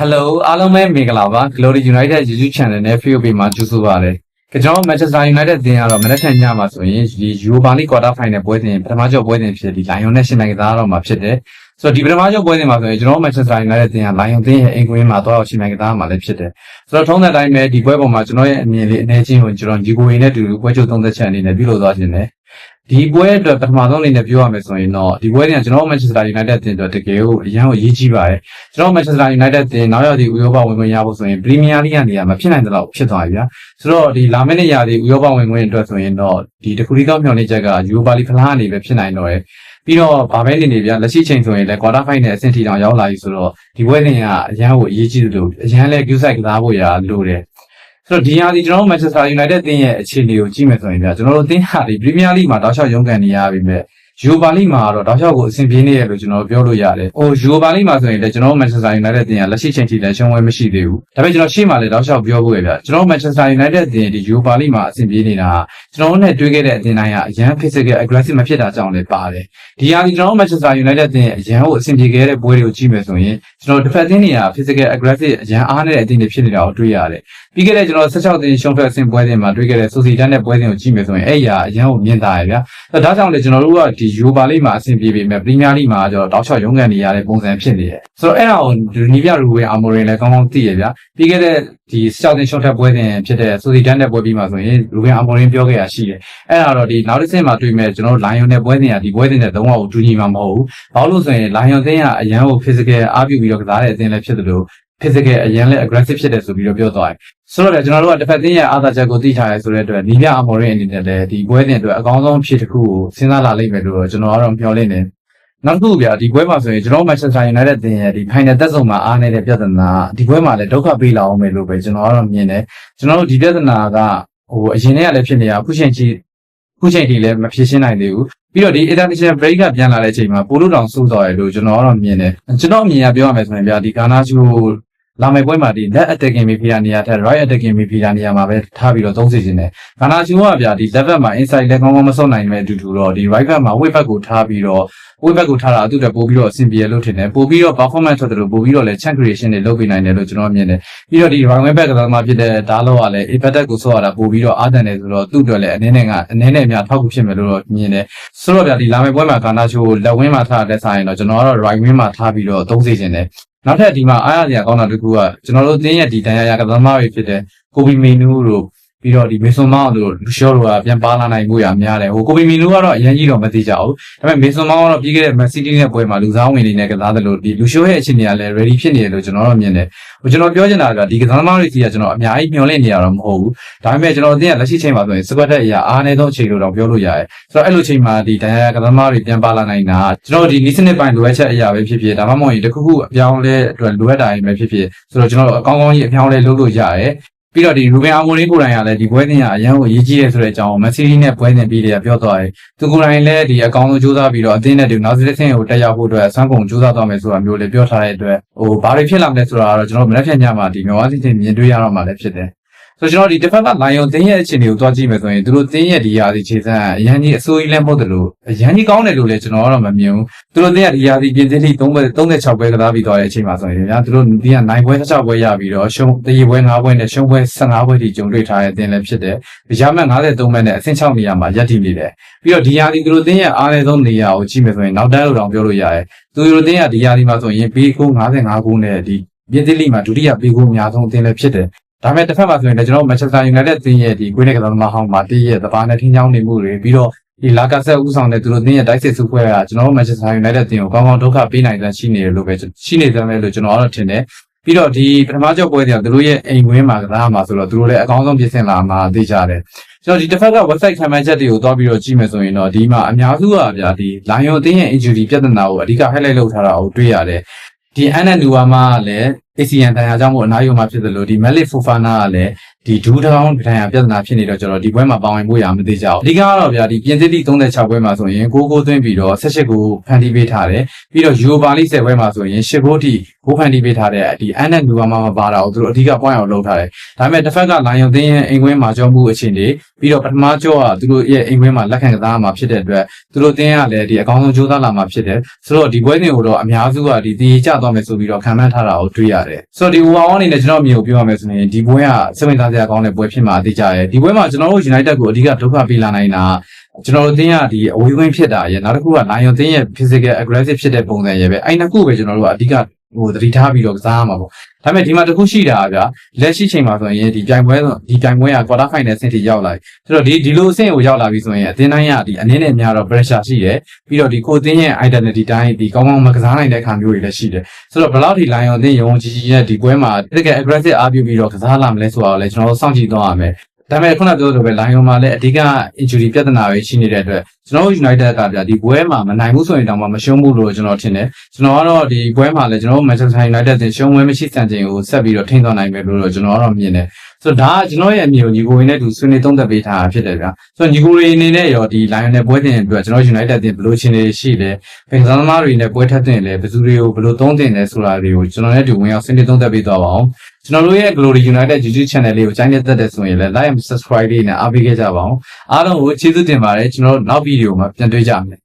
Hello အားလုံးပဲမင်္ဂလာပါ Glory United YouTube Channel နဲ့ Facebook မှာကြိုဆိုပါရစေ။ကျွန်တော် Manchester United တင်ကတော့မနက်ဖြန်ညမှာဆိုရင်ဒီ Europa League Quarter Final ပွဲစဉ်ပထမကျော်ပွဲစဉ်ဖြစ်ဒီ Lion နဲ့ရှင်နိုင်ကစားတော့မှာဖြစ်တယ်။ဆိုတော့ဒီပထမကျော်ပွဲစဉ်မှာဆိုရင်ကျွန်တော် Manchester United တင်က Lion တင်ရဲ့အိမ်ကွင်းမှာတော့ရှင်နိုင်ကစားမှာလည်းဖြစ်တယ်။ဆိုတော့ထုံးတဲ့အတိုင်းပဲဒီပွဲပေါ်မှာကျွန်တော်ရဲ့အမြင်လေးအနေချင်းကိုကျွန်တော်ဒီကိုရင်နဲ့တူတူပွဲချုပ်သုံးသက်ချက်အနေနဲ့ပြုလုပ်သွားခြင်းနဲ့ ဒီပွဲအတွက်ပထမဆုံးအနေနဲ့ပြောရမယ်ဆိုရင်တော့ဒီပွဲတင်ကကျွန်တော် Manchester United တင်အတွက်တကယ်ကိုအရန်ကိုအရေးကြီးပါတယ်။ကျွန်တော် Manchester United တင်နောက်ရောက်ဒီဥရောပဝင်ခွင့်ရဖို့ဆိုရင် Premier League ကနေရမှာဖြစ်နိုင်တဲ့လောက်ဖြစ်သွားပြီဗျာ။ဆိုတော့ဒီလာမယ့်နေ့ရာဒီဥရောပဝင်ခွင့်အတွက်ဆိုရင်တော့ဒီတခုလေးကောက်မျှော်နေချက်က Europa League ဖလားအနေပဲဖြစ်နိုင်တော့တယ်။ပြီးတော့ဗာပဲနေနေဗျာလက်ရှိချိန်ဆိုရင်လည်း quarter final အဆင့်ထိတောင်ရောက်လာပြီဆိုတော့ဒီပွဲတင်ကအရန်ကိုအရေးကြီးတယ်လို့အရန်လည်း queue side ကစားဖို့ရလိုတယ်။ ဆိုတော့ဒီဟာဒီကျွန်တော်တို့ Manchester United တင်းရဲ့အခြေအနေကိုကြည့်မယ်ဆိုရင်ဗျာကျွန်တော်တို့တင်းဟာဒီ Premier League မှာတောက်လျှောက်ရုန်းကန်နေရပြီမဲ့ Europa League မှာတော့တောက်လျှောက်ကိုအဆင်ပြေနေရလို့ကျွန်တော်ပြောလို့ရတယ်။ဟို Europa League မှာဆိုရင်လည်းကျွန်တော်တို့ Manchester United တင်းကလက်ရှိချိန်ထိလည်းရှုံးဝဲမရှိသေးဘူး။ဒါပေမဲ့ကျွန်တော်ရှေ့မှာလည်းတောက်လျှောက်ပြောဖို့ရဗျာ။ကျွန်တော် Manchester United တင်းဒီ Europa League မှာအဆင်ပြေနေတာကျွန်တော်တို့နဲ့တွေ့ခဲ့တဲ့အတင်းတိုင်းကအရန် physical aggressive မဖြစ်တာကြောင့်လည်းပါတယ်။ဒီဟာဒီကျွန်တော်တို့ Manchester United တင်းအရန်ကိုအဆင်ပြေခဲ့တဲ့ပွဲတွေကိုကြည့်မယ်ဆိုရင်ကျွန်တော်တစ်ဖက်တင်းတွေက physical aggressive အရန်အားနေတဲ့အတင်းတွေဖြစ်နေတာကိုတွေ့ရတယ်။ပြီးခဲ့တဲ့ကျွန်တော်16တင်းရှုံးထွက်အဆင့်ပွဲတွေမှာတွေ့ခဲ့တဲ့ Sociedad နဲ့ပွဲတွေကိုကြည့်မယ်ဆိုရင်အဲ့ရအရန်ကိုမြင်တာရဗျာ။ဒါကြောင့်လေကျွန်တော်တို့ကဒီ Europa League မှာအဆင်ပြေပေမဲ့ Premier League မှာကျတော့တောက်လျှောက်ရုန်းကန်နေရတဲ့ပုံစံဖြစ်နေတယ်။ဆိုတော့အဲ့ဒါကိုနီးပြရူဝင်အာမိုရင်လည်းကောင်းကောင်းသိရဗျာ။ပြီးခဲ့တဲ့ဒီ16တင်းရှုံးထွက်ပွဲတွေဖြစ်တဲ့ Sociedad နဲ့ပွဲပြီးမှဆိုရင်ရူဝင်အာမိုရင်ပြောခဲ့ရရှိတယ်။အဲ့ဒါတော့ဒီနောက်တစ်ဆင့်မှာတွေ့မဲ့ကျွန်တော်တို့ Lion နဲ့ပွဲတွေကဒီပွဲတွေနဲ့လုံးဝတူညီမှာမဟုတ်ဘူး။ဘာလို့လဲဆိုရင် Lion တင်းကအရန်ကို physical အားပြုပြီးတော့ကစားတဲ့အသင်းလည်းဖြစ်တယ်လို့ physical အရင်လည်း aggressive ဖြစ်တယ်ဆိုပြီးတော့ပြောသွားတယ်။ဆိုတော့လေကျွန်တော်တို့ကတစ်ဖက်တင်းရဲ့အာသာချက်ကိုသိထားရဲဆိုတဲ့အတွက်နီးပြအမော်ရင်းအနေနဲ့လည်းဒီပွဲတင်အတွက်အကောင်းဆုံးဖြစ်တစ်ခုကိုစဉ်းစားလာလိမ့်မယ်လို့ကျွန်တော်ကတော့မျှော်လင့်နေ။နောက်တစ်ခုဗျာဒီပွဲမှာဆိုရင်ကျွန်တော် Manchester United တင်ရဲ့ဒီ final သက်ဆုံးမှာအားနေတဲ့ပြဿနာဒီပွဲမှာလည်းဒုက္ခပေးလာအောင်မယ်လို့ပဲကျွန်တော်ကတော့မြင်တယ်။ကျွန်တော်တို့ဒီပြဿနာကဟိုအရင်တည်းကလည်းဖြစ်နေတာအခုချိန်ကြီးခုချိန်ထိလည်းမဖြေရှင်းနိုင်သေးဘူးပြီးတော့ဒီ international break ကပြန်လာတဲ့အချိန်မှာပိုလို့တောင်စိုးစော်ရလို့ကျွန်တော်ကတော့မြင်တယ်ကျွန်တော်အမြင်ကပြောရမယ်ဆိုရင်ဗျာဒီကာနာချူ လာမယ့်ပွဲမှာဒီ left attacking midfielder နေရာထက် right attacking midfielder နေရာမှာပဲထားပြီးတော့သုံးစီခြင်းတယ်။ကာနာချူကဗျာဒီ left back မှာ inside လည်းကောင်းကောင်းမဆုပ်နိုင်မဲ့အတူတူတော့ဒီ right back မှာ wing back ကိုထားပြီးတော့ wing back ကိုထားတာအတူတူပို့ပြီးတော့အဆင်ပြေလို့ထင်တယ်။ပို့ပြီးတော့ performance ထွက်တယ်လို့ပို့ပြီးတော့လည်း chance creation တွေလုပ်ပေးနိုင်တယ်လို့ကျွန်တော်မြင်တယ်။ပြီးတော့ဒီ right wing back ကစားမှဖြစ်တဲ့ဒါလောကလည်း impact ကိုဆော့ရတာပို့ပြီးတော့အားတန်တယ်ဆိုတော့သူ့အတွက်လည်းအနေနဲ့ကအနည်းနဲ့အများထောက်ကူဖြစ်မယ်လို့တော့မြင်တယ်။ဆိုတော့ဗျာဒီလာမယ့်ပွဲမှာကာနာချူလက်ဝင်းမှာထားတဲ့ဆိုင်တော့ကျွန်တော်ကတော့ right wing မှာထားပြီးတော့သုံးစီခြင်းတယ်။ နောက်ထပ်ဒီမှာအားရစရာကောင်းတာတစ်ခုကကျွန်တော်တို့တင်းရဲ့ဒီတန်ရရကသမားတွေဖြစ်တဲ့ကိုဘီမီနူးတို့ ပြီးတော့ဒီမေဆွန်မောင်းတို့လူရှော့တို့ကပြန်ပါလာနိုင်မှုရများတယ်ဟိုကိုဘီမီနူးကတော့အရင်ကြီးတော့မသိကြဘူးဒါပေမဲ့မေဆွန်မောင်းကတော့ပြီးခဲ့တဲ့မန်စီးတီးနဲ့ပွဲမှာလူစားဝင်နေနဲ့ကစားတယ်လို့ဒီလူရှော့ရဲ့အခြေအနေကလည်း ready ဖြစ်နေတယ်လို့ကျွန်တော်တို့မြင်တယ်ဟိုကျွန်တော်ပြောချင်တာကဒီကစားသမားတွေစီကကျွန်တော်အများကြီးမျှော်လင့်နေရတော့မဟုတ်ဘူးဒါပေမဲ့ကျွန်တော်အသိရလက်ရှိချိန်မှာဆိုရင်စကွက်တက်အရာအားအနည်းဆုံးအခြေလို့တော့ပြောလို့ရတယ်ဆိုတော့အဲ့လိုချိန်မှာဒီဒဏ်ရာကစားသမားတွေပြန်ပါလာနိုင်တာကျွန်တော်ဒီနီးစနစ်ပိုင်းလိုအပ်ချက်အရာပဲဖြစ်ဖြစ်ဒါမှမဟုတ်ရင်တခုခုအပြောင်းလဲအတွက်လိုအပ်တာရင်ပဲဖြစ်ဖြစ်ဆိုတော့ကျွန်တော်တို့အကောင်းကောင်းကြီးအပြောင်းလဲလုပ်လို့ရတယ် ပြီးတော့ဒီရူဘင်အာမိုရီကိုယ်တိုင်ကလည်းဒီပွဲတင်ကအရန်ကိုအရေးကြီးရဲဆိုတဲ့အကြောင်းမက်ဆီရီနဲ့ပွဲတင်ပြီးတယ်ပြောသွားတယ်။သူကိုယ်တိုင်လည်းဒီအကောင်းဆုံးကြိုးစားပြီးတော့အသင်းနဲ့ဒီနောက်စစ်ဆင်းကိုတက်ရောက်ဖို့အတွက်ဆွမ်းကုန်ကြိုးစားသွားမယ်ဆိုတာမျိုးလည်းပြောထားတဲ့အတွက်ဟိုဘာတွေဖြစ်လာမလဲဆိုတာကတော့ကျွန်တော်မနေ့ဖြန်ညမှာဒီမြန်မာစီချင်းမြင်တွေ့ရတော့မှလည်းဖြစ်တယ်။ ဆိုကျွန်တော်ဒီတစ်ဖက်ကလိုင်ယွန်တင်းရဲ့အခြေအနေကိုတွားကြည့်မယ်ဆိုရင်သူတို့တင်းရဲ့ဒီရာသီခြေစမ်းအရန်ကြီးအစိုးရလည်းမဟုတ်တယ်လို့အရန်ကြီးကောင်းတယ်လို့လည်းကျွန်တော်ကတော့မမြင်ဘူးသူတို့တင်းရဲ့ဒီရာသီပြင်သစ်ထိ3ပွဲ36ပွဲကစားပြီးသွားတဲ့အချိန်မှာဆိုရင်ညာသူတို့တင်းက9ပွဲ16ပွဲရပြီးတော့ရှုံးတရီပွဲ9ပွဲနဲ့ရှုံးပွဲ15ပွဲထိကြုံတွေ့ထားတဲ့တင်းလည်းဖြစ်တယ်။ရမှတ်53မဲ့နဲ့အဆင့်6နေရာမှာရပ်တည်နေတယ်။ပြီးတော့ဒီရာသီသူတို့တင်းရဲ့အားနည်းဆုံးနေရာကိုကြည့်မယ်ဆိုရင်နောက်တန်းလို့တောင်ပြောလို့ရတယ်။သူတို့တင်းရဲ့ဒီရာသီမှာဆိုရင် B ကို55ခုနဲ့ဒီပြင်သစ်လိမှာဒုတိယ B ကိုအများဆုံးအသင်းလည်းဖြစ်တယ် ဒါပေမဲ့တစ်ဖက်မှာဆိုရင်လည်းကျွန်တော် Manchester United တင်းရဲ့ဒီကွင်းနဲ့ကစားသမားဟောင်းမှာတည့်ရဲ့တပါးနဲ့ထင်းချောင်းနေမှုတွေပြီးတော့ဒီလာကာဆက်ဥဆောင်တဲ့သူတို့တင်းရဲ့တိုက်စစ်စုဖွဲ့ကကျွန်တော်တို့ Manchester United တင်းကိုကောင်းကောင်းဒုက္ခပေးနိုင်တဲ့ရှိနေတယ်လို့ပဲရှိနေတယ်လို့ကျွန်တော်ကတော့ထင်တယ်ပြီးတော့ဒီပထမကျောက်ပွဲတွေကသူတို့ရဲ့အိမ်ဝင်းမှာကစားမှာဆိုတော့သူတို့လည်းအကောင်းဆုံးပြင်ဆင်လာမှာသိကြတယ်ကျွန်တော်ဒီတစ်ဖက်က website ခံမှန်းချက်တွေကိုတွားပြီးတော့ကြည့်မယ်ဆိုရင်တော့ဒီမှာအများစုကဗျာဒီ Lion အသင်းရဲ့ injury ပြဿနာကိုအဓိက highlight လုပ်ထားတာကိုတွေ့ရတယ် ဒီ Anna Nuama ကလည်း ACN တန်ရာကြောင့်မို့အနားယူမှာဖြစ်တယ်လို့ဒီ Malik Fofana ကလည်း ဒီဒူးထောင်းဒဏ်ရာပြဿနာဖြစ်နေတော့ကျွန်တော်ဒီပွဲမှာပါဝင်ဖို့ရမသေးကြဘူးအဓိကကတော့ဗျာဒီပြင်သစ်တီ36ပွဲမှာဆိုရင်6ဂိုးသွင်းပြီးတော့18ဂိုးဖန်တီးပေးထားတယ်ပြီးတော့ယူပါလိ10ပွဲမှာဆိုရင်10ဂိုးထိဂိုးဖန်တီးပေးထားတဲ့ဒီအန်နဲ့နူဝါမှာမပါတာကိုသူတို့အဓိက point အောင်လုပ်ထားတယ်ဒါပေမဲ့တစ်ဖက်ကလိုင်ယွန်သင်းရဲ့အိမ်ကွင်းမှာကြောမှုအခြေအနေပြီးတော့ပထမကြောကသူတို့ရဲ့အိမ်ကွင်းမှာလက်ခံကစားမှာဖြစ်တဲ့အတွက်သူတို့သင်းကလည်းဒီအကောင်းဆုံးကြိုးစားလာမှာဖြစ်တယ်ဆိုတော့ဒီပွဲစဉ်ကိုတော့အများစုကဒီတည်ကြသွားမယ်ဆိုပြီးတော့ခံမှန်းထားတာကိုတွေ့ရတယ်ဆိုတော့ဒီ overall အနေနဲ့ကျွန်တော်အမြင်ကိုပြောရမယ်ဆိုရင်ဒီပွဲကစိတ်ဝင်စားစရာကောင်းတဲ့ပွဲဖြစ်မှာအသေးကြရဲဒီပွဲမှာကျွန်တော်တို့ United ကိုအဓိကဒုက္ခပေးလာနိုင်တာကျွန်တော်တို့တင်းရဒီအဝေးဝင်းဖြစ်တာရဲ့နောက်တစ်ခုက Lion တင်းရဲ့ physical aggressive ဖြစ်တဲ့ပုံစံရဲ့ပဲအဲ့နှစ်ခုပဲကျွန်တော်တို့ကအဓိက ဟိုသတိထားပြီးတော့ကစားရမှာပေါ့ဒါပေမဲ့ဒီမှာတစ်ခုရှိတာဗျာလက်ရှိချိန်မှာဆိုရင်ဒီပြိုင်ပွဲဒီပြိုင်ပွဲက quarter final ဆင့်ထိရောက်လာပြီဆိုတော့ဒီဒီလိုအဆင့်ကိုရောက်လာပြီဆိုရင်အသင်းတိုင်းကဒီအနည်းနဲ့များတော့ pressure ရှိတယ်ပြီးတော့ဒီကိုအသင်းရဲ့ identity တိုင်းဒီကောင်းကောင်းမကစားနိုင်တဲ့ခါမျိုးတွေလည်းရှိတယ်ဆိုတော့ဘယ်လောက်ထိ Lion အသင်းရုံကြီးကြီးနဲ့ဒီပွဲမှာတကယ် aggressive အားပြုပြီးတော့ကစားလာမလဲဆိုတာကိုလည်းကျွန်တော်တို့စောင့်ကြည့်သွားရမယ် ဒါပေမဲ့ခုနပြောသလိုပဲ Lion မှာလည်းအဓိက injury ပြဿနာတွေရှိနေတဲ့အတွက်ကျွန်တော်တို့ United ကဗျာဒီပွဲမှာမနိုင်ဘူးဆိုရင်တောင်မှမရှုံးဘူးလို့ကျွန်တော်ထင်တယ်ကျွန်တော်ကတော့ဒီပွဲမှာလည်းကျွန်တော်တို့ Manchester United တင်ရှုံးပွဲမရှိစံချိန်ကိုဆက်ပြီးတော့ထိန်းသွားနိုင်မယ်လို့တော့ကျွန်တော်ကတော့မြင်တယ် ဆိုတော့ဒါကကျွန်တော်ရဲ့အမြင်ကိုညီကိုရင်းနဲ့တူဆွေးနွေးသုံးသပ်ပေးထားတာဖြစ်တယ်ဗျာဆိုတော့ညီကိုရင်းအနေနဲ့ရောဒီ Lion နဲ့ပွဲတင်အတွက်ကျွန်တော် United တင်ဘယ်လိုချင်းတွေရှိလဲဖင်ကစားသမားတွေနဲ့ပွဲထက်တင်လဲဘယ်သူတွေကိုဘယ်လိုသုံးတင်လဲဆိုတာတွေကိုကျွန်တော်နဲ့တူဝင်ရောက်ဆွေးနွေးသုံးသပ်ပေးသွားပါအောင်ကျွန်တော်တို့ရဲ့ Glory United YouTube Channel လေးကိုကြိုင်းနေသက်တဲ့ဆိုရင်လည်း like and subscribe လေးနဲ့အားပေးခဲ့ကြပါအောင်အားလုံးကိုကျေးဇူးတင်ပါတယ်ကျွန်တော်တို့နောက်ဗီဒီယိုမှာပြန်တွေ့ကြမယ်